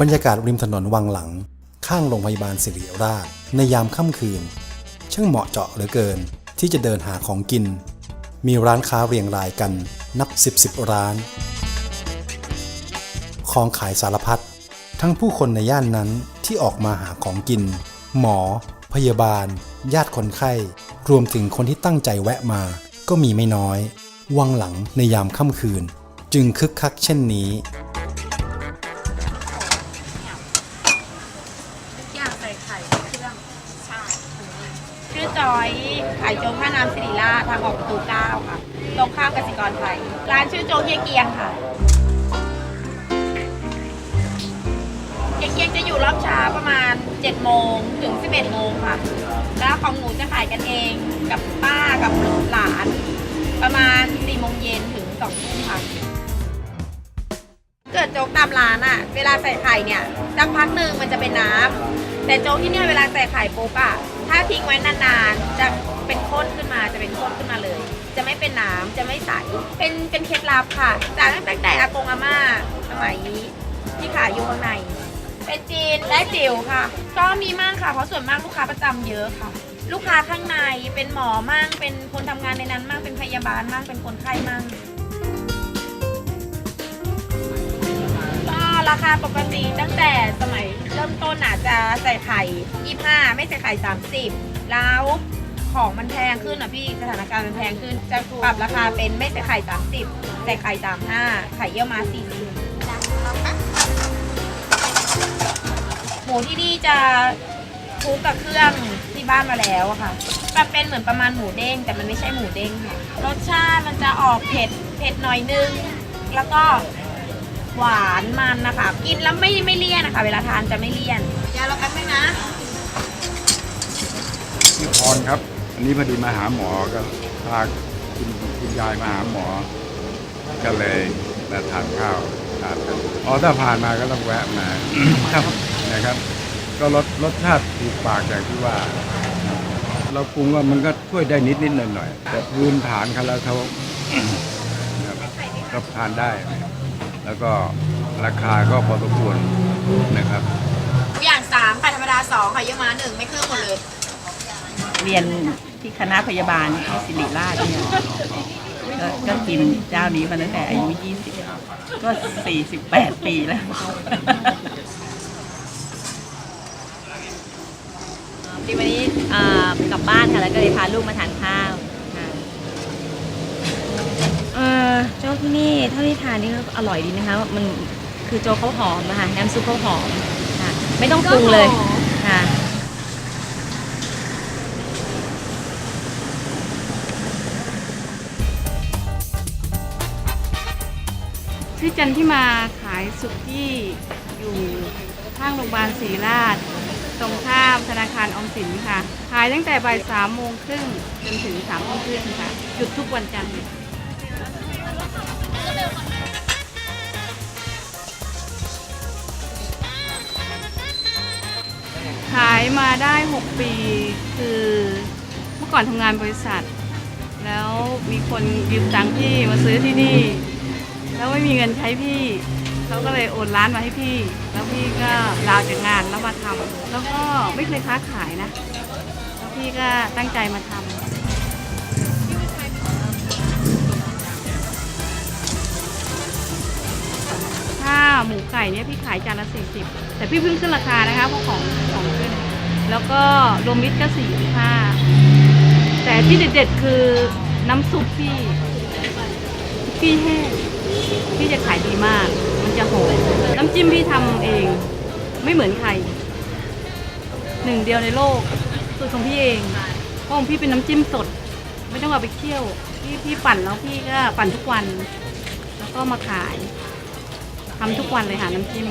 บรรยากาศริมถนนวังหลัง ข้างโรงพยาบาลศิริราช ในยามค่ำคืน ช่างเหมาะเจาะเหลือเกินที่จะเดินหาของกิน มีร้านค้าเรียงรายกันนับสิบสิบร้าน ของขายสารพัดทั้งผู้คนในย่านนั้นที่ออกมาหาของกิน หมอ พยาบาล ญาติคนไข้ รวมถึงคนที่ตั้งใจแวะมาก็มีไม่น้อย วังหลังในยามค่ำคืน จึงคึกคักเช่นนี้ ชื่อจอยขายโจ๊กท่าน้ำสิริราชทางออกประตูเก้าค่ะ ตรงข้ามกสิกรไทย ร้านชื่อโจ๊กเฮียเกียงค่ะเฮียเกียงจะอยู่รอบเช้าประมาณ7โมงถึง 11โมงค่ะ แล้วของหนูจะขายกันเองกับป้ากับหลาน ประมาณ4โมงเย็นถึง2ทุ่มค่ะเกิดโจ๊กตามร้านอะเวลาใส่ไข่เนี่ยสักพักหนึ่งมันจะเป็นน้ำแต่โจ๊กที่เนี่ยเวลาใส่ไข่ปุ๊บอะ ถ้าทิ้งไว้นานๆ จะเป็นข้นขึ้นมาจะเป็นข้นขึ้นมาเลย จะไม่เป็นน้ำจะไม่ใส เป็นเป็นเคล็ดลับค่ะจากตั้งแต่อากงอาม่าสมัยที่ขายอยู่ข้างใน เป็นจีนและจิ๋วค่ะ ก็มีมากค่ะเพราะส่วนมากลูกค้าประจำเยอะค่ะ ลูกค้าข้างในเป็นหมอมั่งเป็นคนทำงานในนั้นมั่งเป็นพยาบาลมั่งเป็นคนไข้มั่ง ราคาปกติตั้งแต่สมัยเริ่มต้นอาจจะใส่ไข่25 ไม่ใส่ไข่ 30 แล้วของมันแพงขึ้นอะพี่สถานการณ์มันแพงขึ้น จะปรับราคาเป็นไม่ใส่ไข่ 30 ใส่ไข่ 35 ไข่เยี่ยวม้า40หมูที่นี่จะคลุกกับเครื่องที่บ้านมาแล้วอะค่ะแบบเป็นเหมือนประมาณหมูเด้งแต่มันไม่ใช่หมูเด้งค่ะรสชาติมันจะออกเผ็ดเผ็ดหน่อยนึง แล้วก็ หวานมันนะคะ กินแล้วไม่ไม่เลี่ยนนะคะ เวลาทานจะไม่เลี่ยนยาเราแป๊บนึงนะชื่อพรครับ อันนี้พอดีมาหาหมอก็พาคุณคุณยายมาหาหมอ ก็เลยมาทานข้าวทานกันอ๋อถ้าผ่านมาก็ต้องแวะมาครับนะครับ ก็รสรสชาติถูกปากอย่างที่ว่า เราปรุงว่ามันก็ช่วยได้นิดนิดหน่อยหน่อยแต่พื้นฐานเขาแล้วเขาครับก็ทานได้ แล้วก็ราคาก็พอสมควรนะครับทุกอย่างสามไข่ธรรมดาสองค่ะเยอะมาหนึ่งไม่เครื่องหมดเลย เรียนที่คณะพยาบาลที่ศิริราชเนี่ยก็ก็กินเจ้านี้มาตั้งแต่อายุ20 ก็ 48 ปีแล้วที่วันนี้เอ่อกลับบ้านค่ะแล้วก็เลยพาลูกมาทานข้าวค่ะเออโจ๊ก ที่นี่เท่าที่ทานนี่ก็อร่อยดีนะคะ มันคือโจ๊กเขาหอมนะคะน้ำซุปเขาหอมค่ะ ไม่ต้องปรุงเลยค่ะชื่อจันที่มาขายสุกี้อยู่ข้างโรงพยาบาลศรีราช ตรงข้ามธนาคารออมสินค่ะ ขายตั้งแต่บ่ายสามโมงครึ่งจนถึงสามโมงครึ่งค่ะหยุดทุกวันจันทร์ายมาได้ 6 ปี คือเมื่อก่อนทำงานบริษัท แล้วมีคนยืมตังค์พี่มาซื้อที่นี่ แล้วไม่มีเงินใช้พี่เขาก็เลยโอนร้านมาให้พี่ แล้วพี่ก็ลาจากงานแล้วมาทำแล้วก็ไม่เคยค้าขายนะแล้วพี่ก็ตั้งใจมาทำถ้าหมูไก่เนี่ยพี่ขายจานละสี่สิบแต่พี่เพิ่งขึ้นราคานะคะเพราะของ แล้วก็รวมมิตรก็สี่ห้าแต่ที่เด็ดๆคือน้ำซุปพี่พี่แห้งพี่จะขายดีมาก มันจะหอมน้ำจิ้มพี่ทำเอง ไม่เหมือนใคร หนึ่งเดียวในโลกสูตรของพี่เองเพราะของพี่เป็นน้ำจิ้มสด ไม่ต้องเอาไปเคี่ยวพี่พี่ปั่นแล้วพี่ก็ปั่นทุกวัน แล้วก็มาขายทำทุกวันเลยค่ะน้ำจิ้ม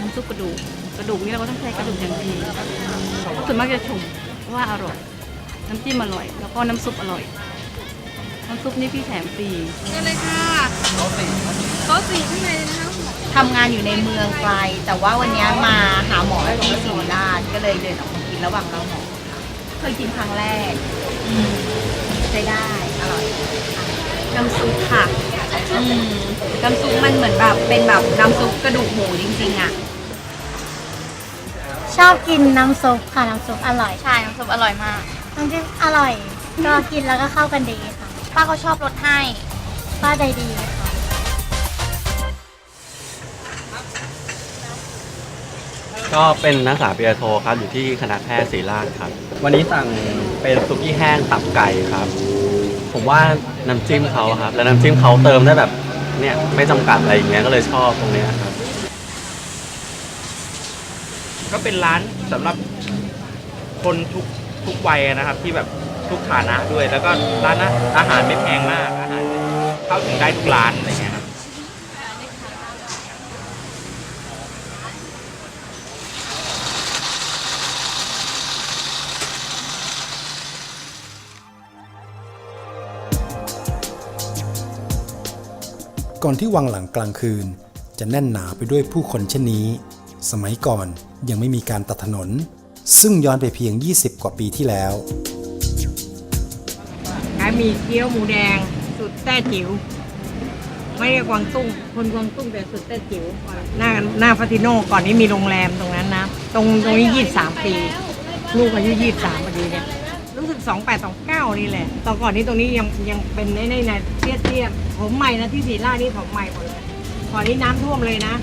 น้ำซุปกระดูก กระดูกนี่เราก็ต้องใช้กระดูกอย่างดีเพราะส่วนมากจะชมว่าอร่อย น้ำจิ้มอร่อย แล้วก็น้ำซุปอร่อย น้ำซุปนี่พี่แถมฟรีทำงานอยู่ในเมืองไกล แต่ว่าวันนี้มาหาหมอที่ศิริราชก็เลยเดินออกมากินระหว่างเราหมอเคยกินครั้งแรกอืมใช้ได้ อร่อยน้ำซุปค่ะอืมน้ำซุปมันเหมือนแบบเป็นแบบน้ำซุปกระดูกหมูจริงๆอะ ชอบกินน้ำซุปค่ะ น้ำซุปอร่อยใช่น้ำซุปอร่อยมาก น้ำจิ้มอร่อย ก็กินแล้วก็เข้ากันดีค่ะ ป้าเขาชอบรสให้ ป้าใจดีค่ะ ก็เป็นนักศึกษาปริญญาโทครับอยู่ที่คณะแพทย์ศรีราชครับ วันนี้สั่งเป็นซุกี้แห้งตับไก่ครับ ผมว่าน้ำจิ้มเขาครับ แล้วน้ำจิ้มเขาเติมได้แบบเนี่ยไม่จำกัดอะไรอย่างเงี้ยก็เลยชอบตรงเนี้ยครับ ก็เป็นร้านสำหรับคนทุกทุกวัยนะครับ ที่แบบทุกฐานะด้วย แล้วก็ร้านอาหารไม่แพงมากอาหารเข้าถึงได้ทุกร้านอะไรเงี้ยครับก่อนที่วังหลังกลางคืน จะแน่นหนาไปด้วยผู้คนเช่นนี้ สมัยก่อนยังไม่มีการตัดถนน ซึ่งย้อนไปเพียง 20 กว่าปีที่แล้ว ขายหมีเกี๊ยวหมูแดงสุดแต้จิ๋วไม่เรียกกวางตุ้ง คนกวางตุ้งแต่สุดแต้จิ๋วหน้าหน้าฟาติโน่ก่อนนี้มีโรงแรมตรงนั้นนะ ตรงตรงนี้ยี่สามปี ลูกอายุยี่สามพอดีเนี่ยรู้สึกสองแปดสองเก้านี่แหละตอนก่อนนี้ตรงนี้ยังยังเป็นในในในเตี้ยเตี้ยๆผมใหม่นะที่สีล่านี่ผมใหม่หมดเลยก่อนนี้น้ำท่วมเลยนะ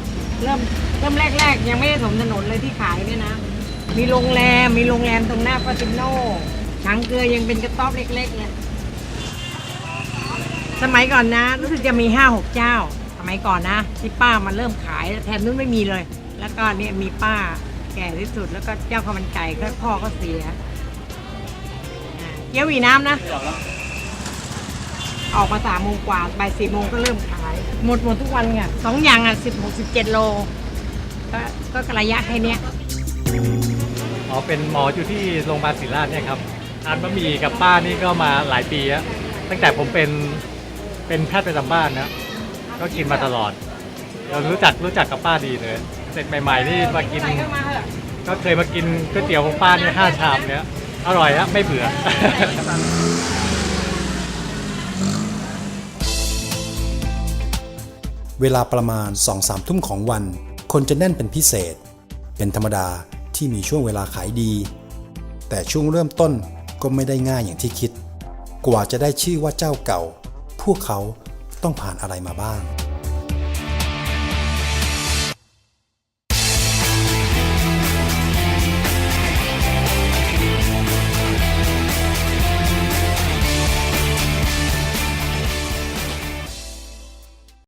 เริ่มเริ่มแรก ๆ ยังไม่ได้ถมถนนเลยที่ขายเนี่ยนะ มีโรงแรมมีโรงแรมตรงหน้าฟาติโน่ช้างเกลือยังเป็นกระต๊อบเล็กๆเนี่ยสมัยก่อนนะ รู้สึกจะมีห้าหกเจ้า สมัยก่อนนะที่ป้ามันเริ่มขายแถมนู้นไม่มีเลย แล้วก็เนี่ยมีป้าแก่ที่สุดแล้วก็เจ้าข้าวมันไก่ก็พ่อก็เสียเกี๊ยวหวีน้ำนะ ออกมาสามโมงกว่าบ่ายสี่โมงก็เริ่มขาย หมดหมดทุกวันไงสองอย่างอะสิบหกสิบเจ็ดโล ก็ก็ระยะแค่เนี้ยอ๋อเป็นหมออยู่ที่โรงพยาบาลศิริราชเนี่ยครับทานบะหมี่กับป้านี่ก็มาหลายปีแล้วตั้งแต่ผมเป็นเป็นแพทย์ประจำบ้านนะก็กินมาตลอดเรารู้จักรู้จักกับป้าดีเลย เสร็จใหม่ๆนี่มากิน ก็เคยมากินก๋วยเตี๋ยวของป้าเนี่ยห้าชามเนี้ยอร่อยนะไม่เบื่อ เวลาประมาณ 2-3 ทุ่มของวัน คนจะแน่นเป็นพิเศษ เป็นธรรมดาที่มีช่วงเวลาขายดี แต่ช่วงเริ่มต้นก็ไม่ได้ง่ายอย่างที่คิด กว่าจะได้ชื่อว่าเจ้าเก่า พวกเขาต้องผ่านอะไรมาบ้าง